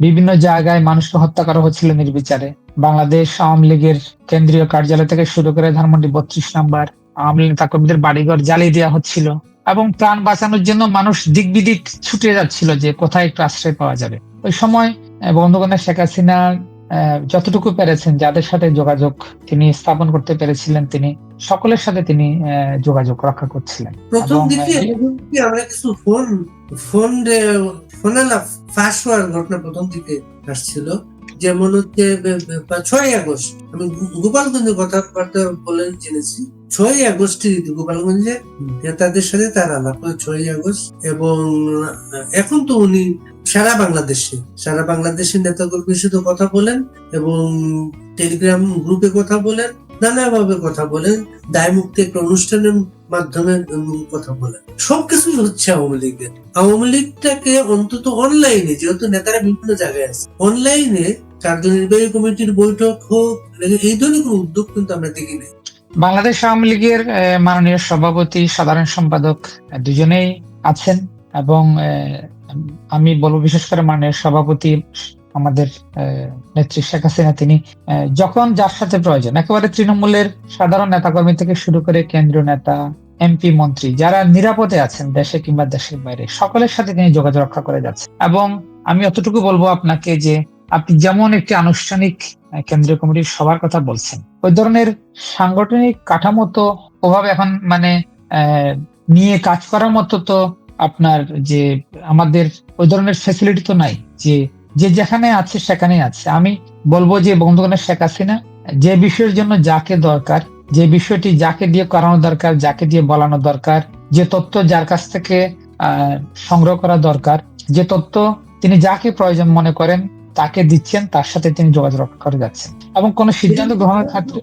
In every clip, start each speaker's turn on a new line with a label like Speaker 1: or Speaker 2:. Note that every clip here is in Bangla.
Speaker 1: বিভিন্ন জায়গায় মানুষকে হত্যা করা হচ্ছিল নির্বিচারে। বাংলাদেশ আওয়ামী লীগের কেন্দ্রীয় কার্যালয় থেকে শুরু করে ধানমন্ডি বত্রিশ নম্বর আওয়ামী লীগ নেতাকর্মীদের বাড়িঘর জ্বালিয়ে দেওয়া হচ্ছিল এবং প্রাণ বাঁচানোর জন্য মানুষ দিক বিদিক ছুটে যাচ্ছিল যে কোথায় একটু আশ্রয় পাওয়া যাবে। ওই সময়, বঙ্গবন্ধু শেখ হাসিনা যতটুকু পেরেছেন যাদের সাথে যোগাযোগ তিনি স্থাপন করতে পেরেছিলেন তিনি সকলের সাথে তিনি আহ, যোগাযোগ রক্ষা করছিলেন।
Speaker 2: প্রথম দিকে আমরা কিছু ফোন ফোন ফাঁস হওয়ার ঘটনা প্রথম দিকে আসছিল। যেমন হচ্ছে ছয় আগস্ট, আমি গোপালগঞ্জের গোপালগঞ্জে কথাবার্তা বলেন, জেনেছি। ছয় আগস্টে গোপালগঞ্জে নেতাদের সাথে তার আলাপ হয় ছয় আগস্ট, এবং এখন তো উনি সারা বাংলাদেশে, সারা বাংলাদেশের নেতাকর্মীর সাথে কথা বলেন, এবং টেলিগ্রাম গ্রুপে কথা বলেন নানাভাবে কথা বলেন দায় মুক্তি একটা অনুষ্ঠানের মাধ্যমে কথা বলেন। সবকিছু হচ্ছে আওয়ামী লীগের। আওয়ামী লীগটাকে অন্তত অনলাইনে যেহেতু নেতারা বিভিন্ন জায়গায় আছে অনলাইনে কার্যনির্বাহী কমিটির বৈঠক হোক, এই ধরনের কোনো উদ্যোগ কিন্তু আমরা দেখিনি।
Speaker 1: বাংলাদেশ আওয়ামী লীগের মাননীয় সভাপতি, সাধারণ সম্পাদক দুজনেই আছেন এবং আমি বলব বিশেষ করে মাননীয় সভাপতি আমাদের নেত্রী শেখ হাসিনা, তিনি যখন যার সাথে প্রয়োজন। একেবারে তৃণমূলের সাধারণ নেতাকর্মী থেকে শুরু করে কেন্দ্রীয় নেতা, এমপি, মন্ত্রী, যারা নিরাপদে আছেন দেশে কিংবা দেশের বাইরে, সকলের সাথে তিনি যোগাযোগ রক্ষা করে যাচ্ছেন। এবং আমি অতটুকু বলব আপনাকে যে, আপনি যেমন একটি আনুষ্ঠানিক কেন্দ্রীয় কমিটির সবার কথা বলছেন, ওই ধরনের সাংগঠনিক কাঠামো তো ওভাবে এখন মানে নিয়ে কাজ করার মতো তো আপনার যে, আমাদের ওই ধরনের ফেসিলিটি তো নাই যে যে যেখানে আছে সেখানেই আছে। আমি বলব যে বন্ধুগণের শেখ হাসিনা, যে বিষয়ের জন্য যাকে দরকার, যে বিষয়টি যাকে দিয়ে করানো দরকার, যাকে দিয়ে বলানো দরকার, যে তথ্য যার কাছ থেকে সংগ্রহ করা দরকার, যে তথ্য তিনি যাকে প্রয়োজন মনে করেন, তাকে দিচ্ছেন, তার সাথে তিনি যোগাযোগ করে যাচ্ছেন। এবং কোন সিদ্ধান্ত গ্রহণের ক্ষেত্রে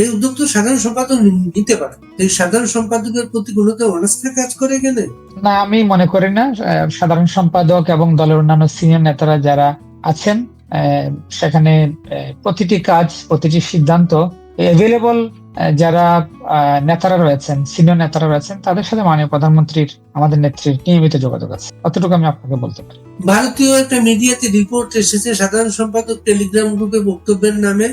Speaker 2: এই উদ্যোগ তো সাধারণ সম্পাদক নিতে পারে। এই সাধারণ সম্পাদকের প্রতি কোনো তো অনাস্থা কাজ করে গেলে?
Speaker 1: না আমি মনে করি না। সাধারণ সম্পাদক এবং দলের অন্যান্য সিনিয়র নেতারা যারা আছেন সেখানে প্রতিটি কাজ প্রতিটি সিদ্ধান্ত এভেলেবল যারা নেতারা রয়েছেন সিনিয়র নেতারা রয়েছেন তাদের সাথে মাননীয় প্রধানমন্ত্রীর আমাদের নেত্রীর নিয়মিত যোগাযোগ আছে। অতটুকু আমি আপনাকে বলতে পারি।
Speaker 2: ভারতীয় একটা মিডিয়াতে রিপোর্ট এসেছে সাধারণ সম্পাদক টেলিগ্রাম গ্রুপে বক্তব্যের নামে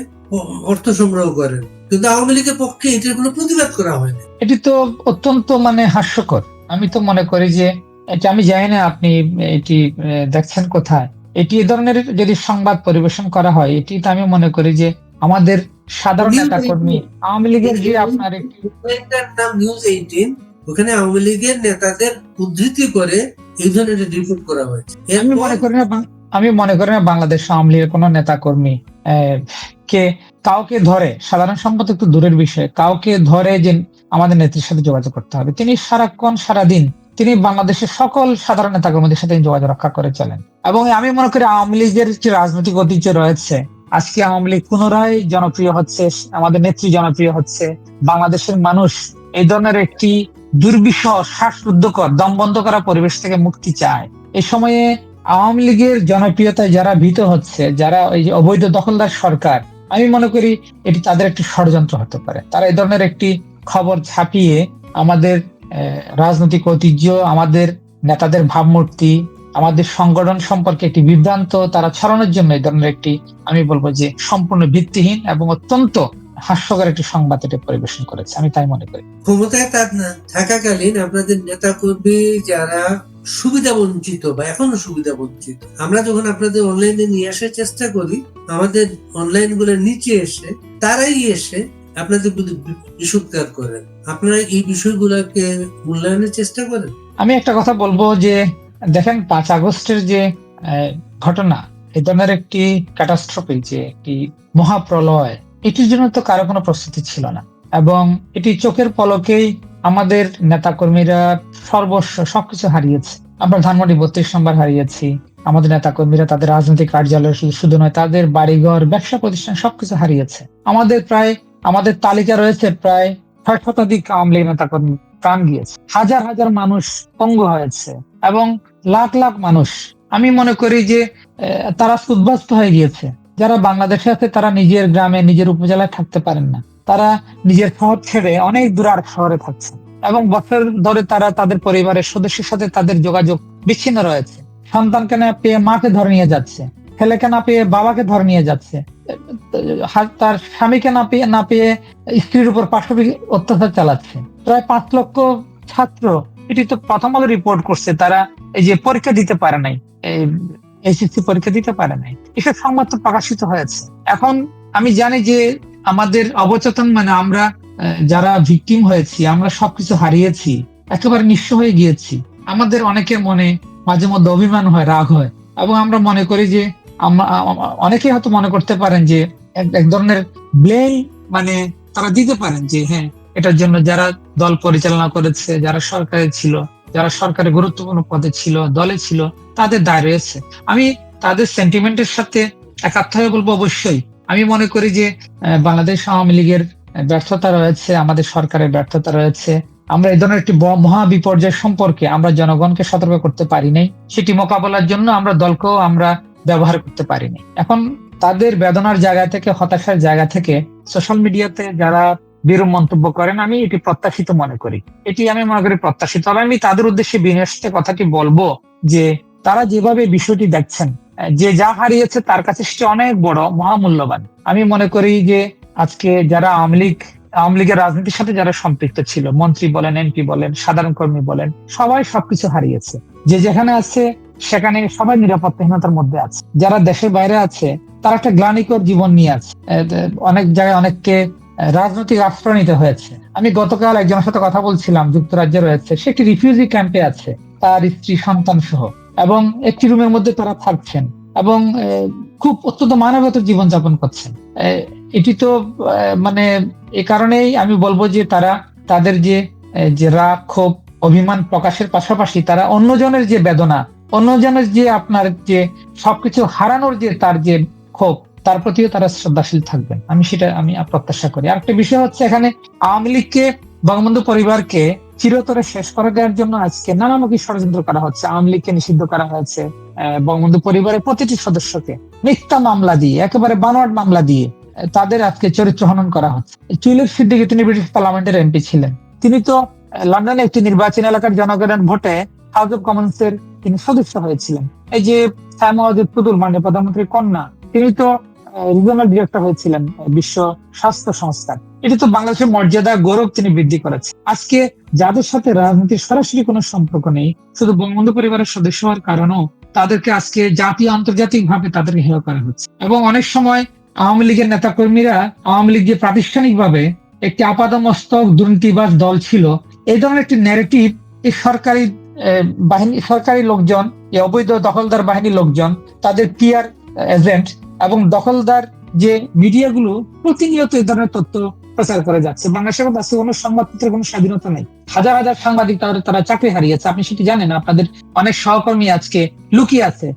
Speaker 2: অর্থ সংগ্রহ করেন। কিন্তু আওয়ামী লীগের পক্ষে এটার কোনো প্রতিবাদ করা হয়নি।
Speaker 1: এটি তো অত্যন্ত মানে হাস্যকর। আমি তো মনে করি যে এটা আমি জানি না আপনি এটি দেখছেন কোথায়। এটি এ ধরনের যদি সংবাদ পরিবেশন করা হয় এটি তো আমি মনে করি যে আমাদের সাধারণ নেতা কর্মী আওয়ামী লীগের যে আপনার একটি
Speaker 2: নাম নিউজ এইটিন ওখানে আওয়ামী লীগের নেতাদের উদ্ধৃতি করে এই ধরনের রিপোর্ট করা হয়েছে।
Speaker 1: আমি মনে করি না আমি মনে করি না বাংলাদেশ আওয়ামী লীগের কোন নেতা কর্মী কে কাউকে ধরে, সাধারণ সম্পাদক তো দূরের বিষয়, কাউকে ধরে যে আমাদের নেত্রীর সাথে যোগাযোগ করতে হবে। তিনি সারাক্ষণ, সারাদিন তিনি বাংলাদেশের সকল সাধারণ নেতা কর্মীদের সাথে যোগাযোগ রক্ষা করে চলেন। এবং আমি মনে করি আওয়ামী লীগের যে রাজনৈতিক ঐতিহ্য রয়েছে, আজকে আওয়ামী লীগ পুনরায় জনপ্রিয় হচ্ছে, আমাদের নেত্রী জনপ্রিয় হচ্ছে, বাংলাদেশের মানুষ এই ধরনের একটি দুর্বিষহ, শ্বাসরুদ্ধকর দম বন্ধ করা পরিবেশ থেকে মুক্তি চায়। এ সময়ে আওয়ামী লীগের জনপ্রিয়তায় যারা ভীত হচ্ছে, যারা ওই যে অবৈধ দখলদার সরকার, আমি মনে করি এটি তাদের একটি ষড়যন্ত্র হতে পারে। তারা এ ধরনের একটি খবর ছাপিয়ে আমাদের রাজনৈতিক ঐতিহ্য, আমাদের নেতাদের ভাবমূর্তি, আমাদের সংগঠন সম্পর্কে একটি বিভ্রান্ত তারা ছড়ানোর জন্য এই ধরনের একটি, আমি বলব যে সম্পূর্ণ ভিত্তিহীন এবং অত্যন্ত হাস্যকর একটি সংবাদ এটা পরিবেশন করেছে। আমি তাই মনে করি।
Speaker 2: ক্ষমতায় থাকাকালীন আপনাদের নেতা কর্মী যারা সুবিধা বঞ্চিত বা এখনও সুবিধা বঞ্চিত আমরা যখন আপনাদের অনলাইনে নিয়ে আসার চেষ্টা করি আমাদের অনলাইনগুলো নিচে এসে তারাই এসে আপনাদের প্রতি বি- করেন। আপনারা এই বিষয়গুলোকে মূল্যায়নের চেষ্টা করেন?
Speaker 1: আমি একটা কথা বলব যে দেখেন পাঁচ আগস্টের যে ঘটনা এই ধরনের একটি ক্যাটাস্ট্রফি যে একটি মহাপ্রলয় এটির জন্য তো কারও কোনো প্রস্তুতি ছিল না। এবং এটি চোখের পলকেই আমাদের নেতা কর্মীরা সর্বস্ব সবকিছু হারিয়েছে। আমরা ধানমন্ডি বত্রিশ নম্বর হারিয়েছি। আমাদের নেতা কর্মীরা তাদের রাজনৈতিক কার্যালয় শুধু নয়, তাদের বাড়িঘর, ব্যবসা প্রতিষ্ঠান সবকিছু হারিয়েছে। আমাদের প্রায়, আমাদের তালিকা রয়েছে প্রায় ছয় শতাধিক আওয়ামী লীগ নেতা কর্মী প্রাণ গিয়েছে। হাজার হাজার মানুষ পঙ্গু হয়েছে এবং লাখ লাখ মানুষ। আমি মনে করি যে তারা উদ্বাস্ত হয়ে গিয়েছে। যারা বাংলাদেশে আছে, তারা নিজের গ্রামে, নিজের উপজেলায় থাকতে পারেন না। তারা নিজের শহর ছেড়ে অনেক দূর আর শহরে থাকছে এবং বছর ধরে তারা তাদের পরিবারের সদস্যের সাথে তাদের যোগাযোগ বিচ্ছিন্ন রয়েছে। সন্তানকে না পেয়ে মাকে ধরে নিয়ে যাচ্ছে, ছেলেকে না পেয়ে বাবাকে ধরে নিয়ে যাচ্ছে তার স্বামীকে না পেয়ে না পেয়ে স্ত্রীর উপর পাশবিক অত্যাচার চালাচ্ছে। প্রায় পাঁচ লক্ষ ছাত্র, এটি তো প্রথম আলো রিপোর্ট করছে, তারা এই যে পরীক্ষা দিতে পারে নাই। এইচএসসি পরীক্ষা দিতে পারে নাই। এসব সংবাদ তো প্রকাশিত হয়েছে। এখন আমি জানি যে আমাদের অবচেতন মানে আমরা যারা ভিকটিম হয়েছি, আমরা সবকিছু হারিয়েছি, একেবারে নিঃস্ব হয়ে গিয়েছি। আমাদের অনেকের মনে মাঝে মধ্যে অভিমান হয়, রাগ হয়। এবং আমরা মনে করি যে অনেকেই হয়তো মনে করতে পারেন যে এক ধরনের ব্লেম মানে তারা দিতে পারেন যে হ্যাঁ এটার জন্য যারা দল পরিচালনা করেছে, যারা সরকারে ছিল যারা সরকারে গুরুত্বপূর্ণ পদে ছিল, দলে ছিল, তাদের দায় রয়েছে। আমি তাদের সেন্টিমেন্টের সাথে একাত্ম হয়ে বলব অবশ্যই। আমি মনে করি যে বাংলাদেশ আওয়ামী লীগের ব্যর্থতা রয়েছে, আমাদের সরকারের ব্যর্থতা রয়েছে। আমরা এই ধরনের একটি মহা বিপর্যয় সম্পর্কে আমরা জনগণকে সতর্ক করতে পারি নাই। সেটি মোকাবেলার জন্য আমরা দলকেও আমরা ব্যবহার করতে পারিনি। এখন তাদের বেদনার জায়গা থেকে, হতাশার জায়গা থেকে সোশ্যাল মিডিয়াতে যারা বিরূপ মন্তব্য করেন, আমি এটি প্রত্যাশিত মনে করি। এটি আমি মনে করি প্রত্যাশিত তবে আমি তাদের উদ্দেশ্যে বিনয়সে কথাটি বলব যে, তারা যেভাবে বিষয়টি দেখছেন, যে যা হারিয়েছে তার কাছে সেটি অনেক বড়, মহামূল্যবান। আমি মনে করি যে, আজকে যারা আওয়ামী লীগ, আওয়ামী লীগের রাজনীতির সাথে যারা সম্পৃক্ত ছিল, মন্ত্রী বলেন, এমপি বলেন, সাধারণ কর্মী বলেন, সবাই সবকিছু হারিয়েছে। যে যেখানে আছে, সেখানে সবাই নিরাপত্তাহীনতার মধ্যে আছে। যারা দেশের বাইরে আছে, তারা একটা গ্লানিকর জীবন নিয়ে আছে। অনেক জায়গায় অনেককে রাজনৈতিক আশ্রয় নিতে হয়েছে। আমি গতকাল একজনের সাথে কথা বলছিলাম, যুক্তরাজ্যে রয়েছে। সে একটি রিফিউজি ক্যাম্পে আছে, তার স্ত্রী, সন্তান সহ। এবং একটি রুমের মধ্যে তারা থাকছেন এবং খুব অত্যন্ত মানবতার জীবনযাপন করছেন। এটি তো মানে এ কারণেই আমি বলব যে তারা, তাদের যে যে রাগ, ক্ষোভ, অভিমান প্রকাশের পাশাপাশি তারা অন্যজনের যে বেদনা, অন্যজনের যে আপনার যে সবকিছু হারানোর যে তার যে ক্ষোভ তার প্রতিও তারা শ্রদ্ধাশীল থাকবেন। আমি সেটা আমি প্রত্যাশা করি। আরেকটা বিষয় হচ্ছে এখানে আওয়ামী লীগকে, বঙ্গবন্ধু পরিবারকে চিরতরে শেষ করে দেওয়ার জন্য আজকে নানামুখী ষড়যন্ত্র করা হচ্ছে। আওয়ামী লীগকে নিষিদ্ধ করা হয়েছে বঙ্গবন্ধু পরিবারের প্রতিটি সদস্যকে। মিথ্যা মামলা দিয়ে, একেবারে বানোয়াট মামলা দিয়ে তাদের আজকে চরিত্র হনন করা হচ্ছে। চুলের সিদ্দিকি, তিনি ব্রিটিশ পার্লামেন্টের এমপি ছিলেন। তিনি তো লন্ডনে একটি নির্বাচন এলাকার জনগণের ভোটে হাউস অফ কমন্স এর তিনি সদস্য হয়েছিলেন। এই যে শ্যামাওয়াজিদ পুতুল মানে প্রধানমন্ত্রীর কন্যা, তিনি তো রিজনাল ডিরেক্টর হয়েছিলেন বিশ্ব স্বাস্থ্য সংস্থার। এটি তো বাংলাদেশের মর্যাদা, গৌরব তিনি বৃদ্ধি করেছেন। আজকে যাদের সাথে রাজনীতির সরাসরি কোনো সম্পর্ক নেই, শুধু বঙ্গবন্ধু পরিবারের সদস্য হওয়ার কারণেও তাদেরকে আজকে জাতীয় আন্তর্জাতিক ভাবে তাদেরকে হেয় করা হচ্ছে। এবং অনেক সময় আওয়ামী লীগের নেতাকর্মীরা আওয়ামী লীগ যে প্রাতিষ্ঠানিক ভাবে একটি আপাদমস্তক দুর্নীতিবাজ দল ছিল, এই ধরনের একটি ন্যারেটিভ এই সরকারি বাহিনী, সরকারি লোকজন অবৈধ দখলদার বাহিনীর লোকজন, তাদের পিয়ার এজেন্ট এবং দখলদার যে মিডিয়াগুলো প্রতিনিয়ত এই ধরনের তথ্য প্রচার করে যাচ্ছে। বাংলাদেশের মধ্যে কোনো সংবাদপত্রের কোনো স্বাধীনতা নেই। হাজার হাজার সাংবাদিক তারা তারা চাকরি হারিয়েছে। আপনি সেটি জানেন আপনাদের অনেক সহকর্মী আজকে লুকিয়ে আছে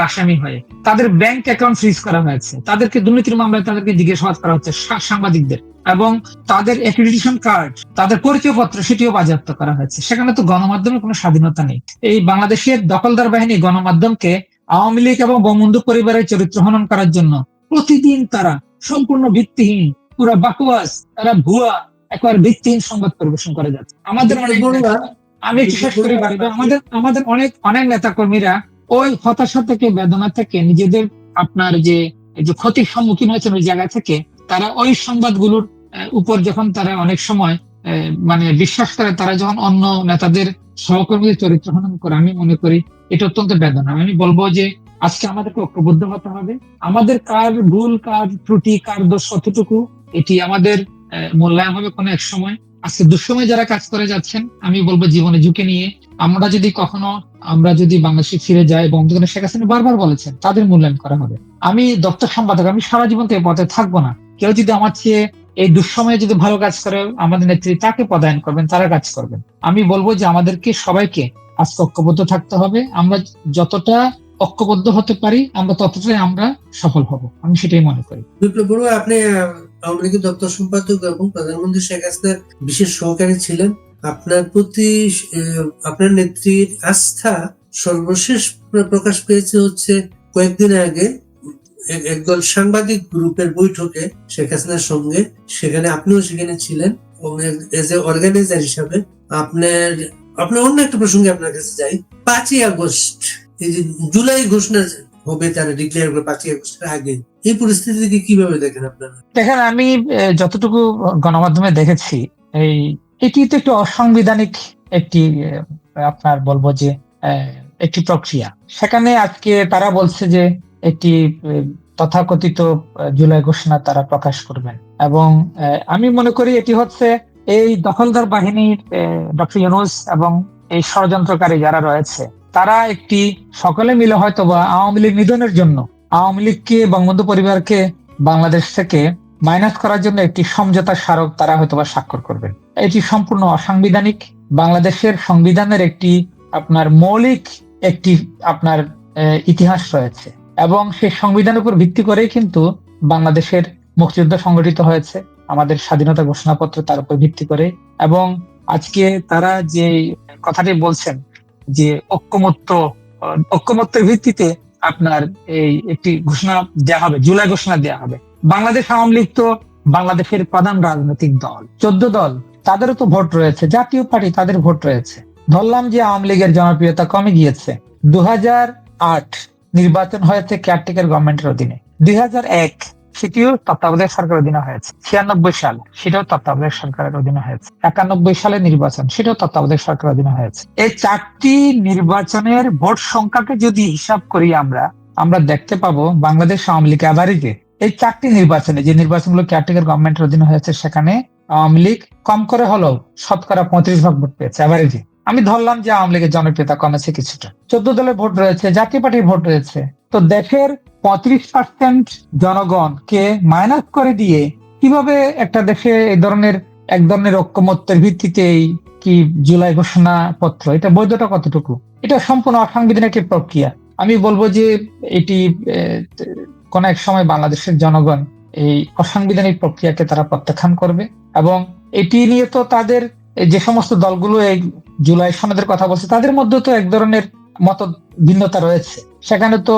Speaker 1: আসামি হয়ে। তাদের ব্যাংক অ্যাকাউন্ট ফ্রিজ করা হয়েছে। তাদেরকে দুর্নীতির মামলায় তাদেরকে জিজ্ঞাসাবাদ করা হচ্ছে সাংবাদিকদের। এবং তাদের অ্যাক্রিডিটেশন কার্ড তাদের পরিচয়পত্র সেটিও বাজেয়াপ্ত করা হয়েছে। সেখানে তো গণমাধ্যমের কোনো স্বাধীনতা নেই। এই বাংলাদেশের দখলদার বাহিনী গণমাধ্যমকে আওয়ামী লীগ এবং বঙ্গবন্ধু পরিবারের চরিত্র হনন করার জন্য প্রতিদিন তারা সম্পূর্ণ ভিত্তিহীন পুরো বাকওয়াস তারা ভুয়া একবার ভিত্তিহীন সংবাদ পরিবেশন করে যাচ্ছে। আমাদের অনেক আমি শেষ করে আমাদের আমাদের অনেক অনেক নেতা কর্মীরা ওই হতাশা থেকে বেদনা থেকে নিজেদের আপনার যে যে ক্ষতির সম্মুখীন হয়েছে ওই জায়গা থেকে তারা ওই সংবাদগুলোর উপর যখন তারা অনেক সময় মানে বিশ্বাস করে তারা যখন অন্য নেতাদের সহকর্মীদের চরিত্র হনন করে আমি মনে করি এটা অত্যন্ত বেদনা। আমি বলব যে আজকে আমাদেরকে ঐক্যবদ্ধ হতে হবে। আমাদের কার ভুল, কার ত্রুটি, কার দোষ কতটুকু, এটি আমাদের মূল্যায়ন হবে কোনো এক সময়। আজকে দুঃসময় যারা কাজ করে যাচ্ছেন, আমি বলব জীবনে ঝুঁকে নিয়ে আমরা যদি কখনো, আমরা যদি বাংলাদেশে ফিরে যাই বঙ্গবন্ধু শেখ হাসিনা বারবার বলেছেন, তাদের মূল্যায়ন করা হবে। আমি দপ্তর সম্পাদক, আমি সারা জীবন এই পথে থাকব না। কেউ যদি আমার চেয়ে এই দুঃসময়ে যদি ভালো কাজ করে, আমাদের নেত্রী তাকে পদায়ন করবেন, তারা কাজ করবেন। আমি বলব যে আমাদেরকে সবাইকে আজকে ঐক্যবদ্ধ থাকতে হবে। আমরা যতটা ঐক্যবদ্ধ হতে পারি, আমরা ততটাই আমরা সফল হব। আমি সেটাই মনে করি।
Speaker 2: বিপ্লব বড়ুয়া আপনি আওয়ামী লীগের দপ্তর সম্পাদক এবং প্রধানমন্ত্রী শেখ হাসিনার বিশেষ সহকারী ছিলেন। আপনার প্রতি আপনার নেত্রীর আস্থা সর্বশেষ প্রকাশ পেয়েছে হচ্ছে কয়েকদিন আগে। একদল সাংবাদিক গ্রুপের বৈঠকে শেখ হাসিনার সঙ্গে। সেখানে আপনিও সেখানে ছিলেন। এজ এ অর্গানাইজার হিসাবে আপনার আপনার অন্য একটা প্রসঙ্গে আপনার কাছে যাই। পাঁচই আগস্ট জুলাই ঘোষণা হবে তারা ডিক্লেয়ার করে পাঁচই আগস্টের আগে, এই পরিস্থিতিকে কীভাবে দেখেন আপনারা?
Speaker 1: দেখেন, আমি যতটুকু গণমাধ্যমে দেখেছি, এই, এটি তো একটু অসাংবিধানিক একটি আপনার বলব যে একটি প্রক্রিয়া। সেখানে আজকে তারা বলছে যে, একটি তথাকথিত জুলাই ঘোষণা তারা প্রকাশ করবেন। এবং আমি মনে করি এটি হচ্ছে এই দখলদার বাহিনীর ডক্টর ইউনুস এবং এই ষড়যন্ত্রকারী যারা রয়েছে, তারা একটি সকলে মিলে হয়তো বা আওয়ামী লীগ নিধনের জন্য, আওয়ামী লীগকে, বঙ্গবন্ধু পরিবারকে বাংলাদেশ থেকে মাইনাস করার জন্য একটি সমঝোতা স্মারক তারা হয়তোবা স্বাক্ষর করবেন এটি সম্পূর্ণ অসাংবিধানিক। বাংলাদেশের সংবিধানের একটি আপনার মৌলিক একটি আপনার ইতিহাস রয়েছে। এবং সেই সংবিধানের উপর ভিত্তি করেই কিন্তু বাংলাদেশের মুক্তিযুদ্ধ সংগঠিত হয়েছে। আমাদের স্বাধীনতা ঘোষণাপত্র তার উপর ভিত্তি করে। এবং আজকে তারা যে কথাটি বলছেন যে ঐক্যমত্য, ঐক্যমত্যের ভিত্তিতে আপনার এই একটি ঘোষণা দেওয়া হবে, জুলাই ঘোষণা দেওয়া হবে। বাংলাদেশ আওয়ামী লীগ তো বাংলাদেশের প্রধান রাজনৈতিক দল, চোদ্দ দল, তাদেরও তো ভোট রয়েছে, জাতীয় পার্টি তাদের ভোট রয়েছে। ধরলাম যে আওয়ামী লীগের জনপ্রিয়তা কমে গিয়েছে। দুই হাজার আট নির্বাচন হয়েছে কেয়ারটেকার গভর্নমেন্টের অধীনে। দুই হাজার এক সেটিও তত্ত্বাবধায়ক সরকারের অধীনে হয়েছে। ছিয়ানব্বই সাল, সেটাও তত্ত্বাবধায়ক সরকারের অধীনে হয়েছে। একানব্বই সালে নির্বাচন, সেটাও তত্ত্বাবধায়ক সরকারের অধীনে হয়েছে। এই চারটি নির্বাচনের ভোট সংখ্যাকে যদি হিসাব করি আমরা আমরা দেখতে পাবো বাংলাদেশ আওয়ামী লীগ অ্যাভারেজে এই চারটি নির্বাচনে যে নির্বাচনগুলো কেয়ারটেকার গভর্নমেন্টের অধীনে হয়েছে, সেখানে আওয়ামী লীগ কম করে হলেও শতকরা পঁয়ত্রিশ ভাগ ভোট পেয়েছে অ্যাভারেজে আমি ধরলাম যে আওয়ামী লীগের জনপ্রিয়তা কমেছে কিছুটা। চোদ্দ দলের ভোট রয়েছে, জাতীয় পার্টির ভোট রয়েছে। তো দেশের পঁয়ত্রিশ পার্সেন্ট জনগণকে মাইনাস করে দিয়ে কীভাবে একটা দেশে এই ধরনের, এক ধরনের ঐক্যমত্যের ভিত্তিতে কি জুলাই ঘোষণা পত্র এটা বৈধতা কতটুকু? এটা সম্পূর্ণ অসাংবিধানিক প্রক্রিয়া। আমি বলব যে এটি কোন এক সময় বাংলাদেশের জনগণ এই অসাংবিধানিক প্রক্রিয়াকে তারা প্রত্যাখ্যান করবে এবং এটি নিয়ে তো তাদের যে সমস্ত দলগুলো এই জুলাই সনদের কথা বলছে, তাদের মধ্যে তো এক ধরনের মত ভিন্নতা রয়েছে। সেখানে তো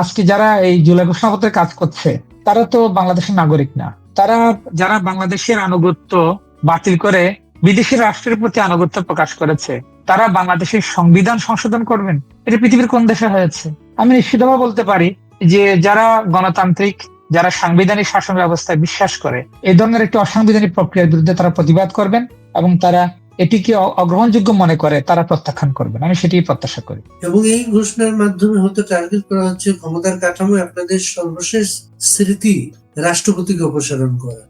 Speaker 1: আজকে যারা এই জুলাই ঘোষণাপত্রে কাজ করছে, তারা তো বাংলাদেশের নাগরিক না। তারা, যারা বাংলাদেশের আনুগত্য বাতিল করে বিদেশি রাষ্ট্রের প্রতি আনুগত্য প্রকাশ করেছে, তারা বাংলাদেশের সংবিধান সংশোধন করবেন? এটা পৃথিবীর কোন দেশে হয়েছে? আমি নিশ্চিতভাবে বলতে পারি যে যারা গণতান্ত্রিক, যারা সাংবিধানিক শাসন ব্যবস্থায় বিশ্বাস করে এই ধরনের একটি অসাংবিধানিক প্রক্রিয়ার বিরুদ্ধে তারা প্রতিবাদ করবেন এবং তারা এটিকে অগ্রহণযোগ্য মনে করে তারা প্রত্যাখ্যান করবেন আমি সেটি প্রত্যাশা করি।
Speaker 2: এবং এই ঘোষণার মাধ্যমে হয়তো টার্গেট করা হচ্ছে ক্ষমতার কাঠামো আপনাদের সর্বশেষ স্মৃতি রাষ্ট্রপতিকে অপসারণ করা।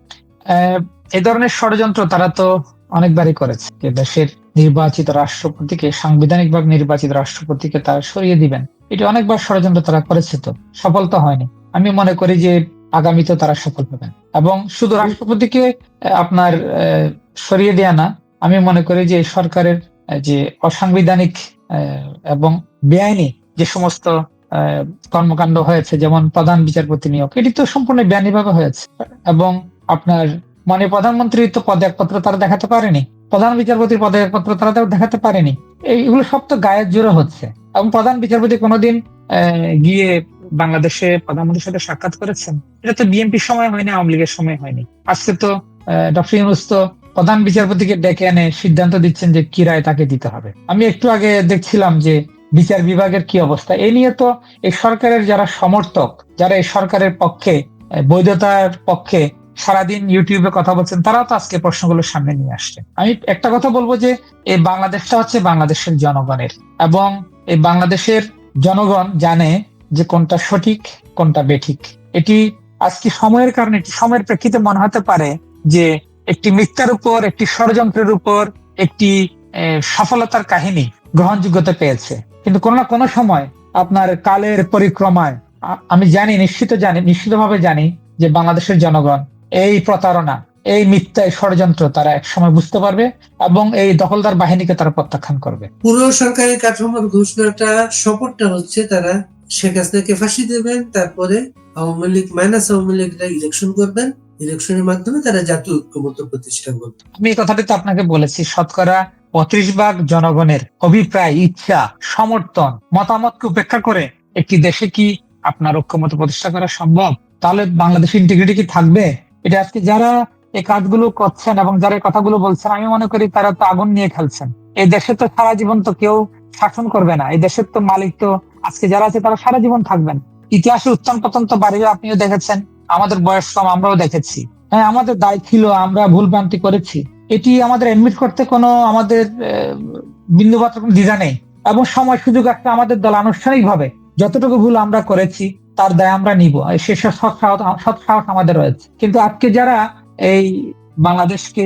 Speaker 1: এই ধরনের ষড়যন্ত্র তারা তো অনেকবারই করেছে যে দেশের নির্বাচিত রাষ্ট্রপতিকে সাংবিধানিক সাংবিধানিকভাবে নির্বাচিত রাষ্ট্রপতিকে তারা সরিয়ে দিবেন। এটি অনেকবার ষড়যন্ত্র তারা করেছে তো সফল তো হয়নি। আমি মনে করি যে আগামীতে তারা সফল হবেন। এবং শুধু রাষ্ট্রপতিকে আপনার আহ, সরিয়ে দেয়া না আমি মনে করি যে সরকারের যে অসাংবিধানিক এবং বেআইনি যে সমস্ত কর্মকাণ্ড হয়েছে, যেমন প্রধান বিচারপতি নিয়োগ, এটি তো সম্পূর্ণ বেআইনিভাবে হয়েছে। এবং আপনার মানে প্রধানমন্ত্রী তো পদত্যাগপত্র তারা দেখাতে পারেনি, প্রধান বিচারপতির পদত্যাগপত্র তারা দেখাতে পারেনি। এইগুলো সব তো গায়ের জোরে হচ্ছে। এবং প্রধান বিচারপতি কোনোদিন গিয়ে বাংলাদেশে প্রধানমন্ত্রীর সাথে সাক্ষাৎ করেছেন? এটা তো বিএনপির সময় হয়নি, আওয়ামী লীগের সময় হয়নি। আজকে তো ডক্টর ইউনুস তো প্রধান বিচারপতিকে ডেকে এনে সিদ্ধান্ত দিচ্ছেন যে কি রায় তাকে দিতে হবে। আমি একটু আগে দেখছিলাম যে বিচার বিভাগের কি অবস্থা। এ নিয়ে তো এই সরকারের যারা সমর্থক, যারা এই সরকারের পক্ষে, বৈধতার পক্ষে সারাদিন ইউটিউবে কথা বলছেন, তারাও তো আজকে প্রশ্নগুলো সামনে নিয়ে আসছেন আমি একটা কথা বলব যে এই বাংলাদেশটা হচ্ছে বাংলাদেশের জনগণের এবং এই বাংলাদেশের জনগণ জানে যে কোনটা সঠিক, কোনটা বেঠিক। এটি আজকে সময়ের কারণে সময়ের প্রেক্ষিতে মনে হতে পারে যে একটি মিথ্যার উপর, একটি ষড়যন্ত্রের উপর, একটি সফলতার কাহিনী গ্রহণযোগ্যতা পেয়েছে। কিন্তু কোনো না কোনো সময় আপনার কালের পরিক্রমায় আমি জানি, নিশ্চিত জানি, নিশ্চিতভাবে জানি যে বাংলাদেশের জনগণ এই প্রতারণা, এই মিথ্যা ষড়যন্ত্র তারা একসময় বুঝতে পারবে এবং এই দখলদার বাহিনীকে তারা প্রত্যাখ্যান করবে।
Speaker 2: পুরো সরকারি কাঠামোর ঘোষণাটা শপথটা হচ্ছে তারা শেখ হাসিনাকে ফাঁসি দেবেন, তারপরে আওয়ামী লীগ, মাইনাস আওয়ামী লীগরা ইলেকশন করবেন। ইলেকশনের মাধ্যমে তারা জাতীয় ঐক্যমত্য প্রতিষ্ঠা করবেন
Speaker 1: আমি এই কথাটি তো আপনাকে বলেছি, শতকরা পঁয়ত্রিশ ভাগ জনগণের অভিপ্রায়, ইচ্ছা, সমর্থন, মতামতকে উপেক্ষা করে একটি দেশে কি আপনার ঐক্যমত প্রতিষ্ঠা করা সম্ভব? তাহলে বাংলাদেশের ইন্টিগ্রিটি কি থাকবে? এটা আজকে যারা এই কাজগুলো করছেন এবং যারা এই কথাগুলো বলছেন, আমি মনে করি তারা তো আগুন নিয়ে খেলছেন। এই দেশে তো সারা জীবন তো কেউ শাসন করবে না। এই দেশের তো মালিক তো আজকে যারা আছে তারা সারা জীবন থাকবেন। ইতিহাসের উত্থান পতন তো বাড়িবে আপনিও দেখেছেন। আমাদের বয়স কম, আমরাও দেখেছি। হ্যাঁ আমাদের দায় ছিল, আমরা ভুল ভ্রান্তি করেছি। এটি আমাদের এডমিট করতে কোনো আমাদের বিন্দুমাত্র কোনো দ্বিধা নেই। এবং সময় সুযোগ একটা আমাদের দল আনুষ্ঠানিকভাবে যতটুকু ভুল আমরা করেছি, তার দায় আমরা নিব। সৎ সাহস আমাদের রয়েছে। কিন্তু আজকে যারা এই বাংলাদেশকে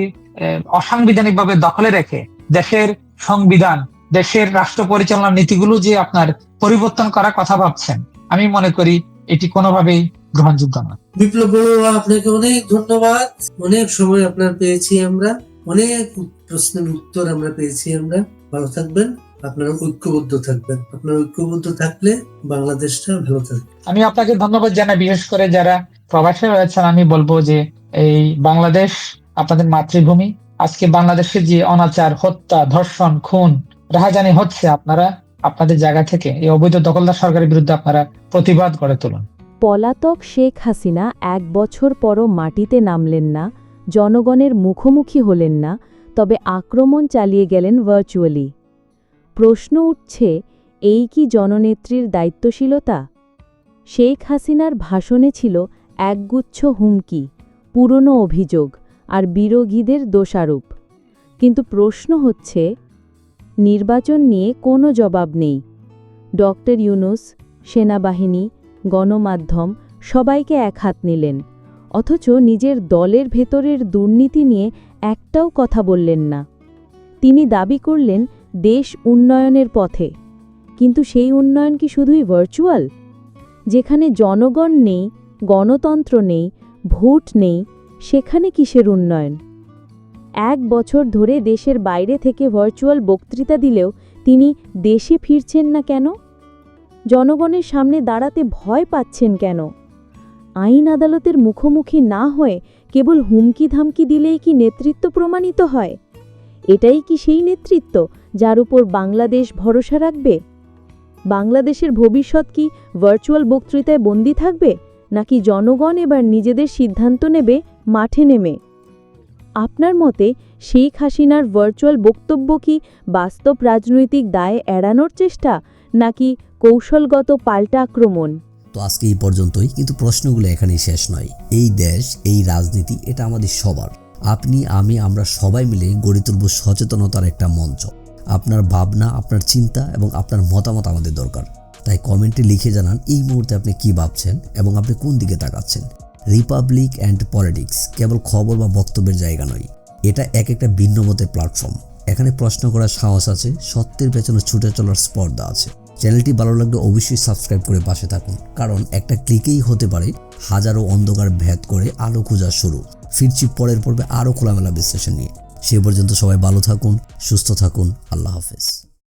Speaker 1: অসাংবিধানিক ভাবে দখলে রেখে দেশের সংবিধান, দেশের রাষ্ট্র পরিচালনার নীতিগুলো যে আপনার পরিবর্তন করার কথা ভাবছেন, আমি মনে করি এটি কোনোভাবেই গ্রহণযোগ্য নয়
Speaker 2: বিপ্লব বড়ুয়া আপনাকে অনেক ধন্যবাদ। অনেক সময় আপনার পেয়েছি আমরা। অনেক প্রশ্নের উত্তর আমরা পেয়েছি আমরা। ভালো থাকবেন। আপনারা ঐক্যবদ্ধ থাকবেন। আপনারা ঐক্যবদ্ধ থাকলে বাংলাদেশটা ভালো থাকবে।
Speaker 1: আমি আপনাকে ধন্যবাদ জানাই বিশেষ করে যারা প্রবাসে রয়েছেন। আমি বলব যে এই বাংলাদেশ আপনাদের মাতৃভূমি। আজকে বাংলাদেশের যে অনাচার হত্যা ধর্ষণ খুন রাহাজানি হচ্ছে আপনারা আপনাদের জায়গা থেকে এই অবৈধ দখলদার সরকারের বিরুদ্ধে আপনারা প্রতিবাদ গড়ে তুলুন।
Speaker 3: পলাতক শেখ হাসিনা এক বছর পরও মাটিতে নামলেন না, জনগণের মুখোমুখি হলেন না, তবে আক্রমণ চালিয়ে গেলেন ভার্চুয়ালি প্রশ্ন উঠছে, এই কি জননেত্রীর দায়িত্বশীলতা? শেখ হাসিনার ভাষণে ছিল একগুচ্ছ হুমকি, পুরনো অভিযোগ আর বিরোধীদের দোষারোপ। কিন্তু প্রশ্ন হচ্ছে, নির্বাচন নিয়ে কোনো জবাব নেই। ডক্টর ইউনুস, সেনাবাহিনী গণমাধ্যম সবাইকে এক হাত নিলেন, অথচ নিজের দলের ভেতরের দুর্নীতি নিয়ে একটাও কথা বললেন না। তিনি দাবি করলেন, দেশ উন্নয়নের পথে, কিন্তু সেই উন্নয়ন কি শুধুই ভার্চুয়াল যেখানে জনগণ নেই, গণতন্ত্র নেই, ভোট নেই, সেখানে কিসের উন্নয়ন? এক বছর ধরে দেশের বাইরে থেকে ভার্চুয়াল বক্তৃতা দিলেও তিনি দেশে ফিরছেন না কেন? জনগণের সামনে দাঁড়াতে ভয় পাচ্ছেন কেন? আইন আদালতের মুখোমুখি না হয়ে কেবল হুমকি ধামকি দিলেই কি নেতৃত্ব প্রমাণিত হয়? এটাই কি সেই নেতৃত্ব যার উপর বাংলাদেশ ভরসা রাখবে? বাংলাদেশের ভবিষ্যৎ কি ভার্চুয়াল বক্তৃতায় বন্দী থাকবে, নাকি জনগণ এবার নিজেদের সিদ্ধান্ত নেবে, মাঠে নেমে? আপনার মতে শেখ হাসিনার ভার্চুয়াল বক্তব্য কি বাস্তব রাজনৈতিক দায় এড়ানোর চেষ্টা, নাকি কৌশলগত পাল্টা আক্রমণ।
Speaker 4: তো আজকে এই পর্যন্তই, কিন্তু প্রশ্নগুলো এখানেই শেষ নয়। এই দেশ, এই রাজনীতি, এটা আমাদের সবার। আপনি, আমি, আমরা সবাই মিলে গড়ে তুলব সচেতনতার একটা মঞ্চ। আপনার ভাবনা, আপনার চিন্তা এবং আপনার মতামত আমাদের দরকার। তাই কমেন্টে লিখে জানান এই মুহূর্তে আপনি কি ভাবছেন এবং আপনি কোন দিকে তাকাচ্ছেন। রিপাবলিক অ্যান্ড পলিটিক্স কেবল খবর বা বক্তব্যের জায়গা নয়। এটা এক একটা ভিন্ন মতের প্ল্যাটফর্ম। এখানে প্রশ্ন করার সাহস আছে, সত্যের পেছনে ছুটে চলার স্পর্ধা আছে। চ্যানেলটি ভালো লাগলে অবশ্যই সাবস্ক্রাইব করে পাশে থাকুন। কারণ একটা ক্লিকেই হতে পারে হাজারো অন্ধকার ভেদ করে আলো খোঁজা শুরু। ফিরছি পরের পর্বে আরও খোলামেলা বিশ্লেষণ নিয়ে। সে পর্যন্ত সবাই ভালো থাকুন, সুস্থ থাকুন। আল্লাহ হাফেজ।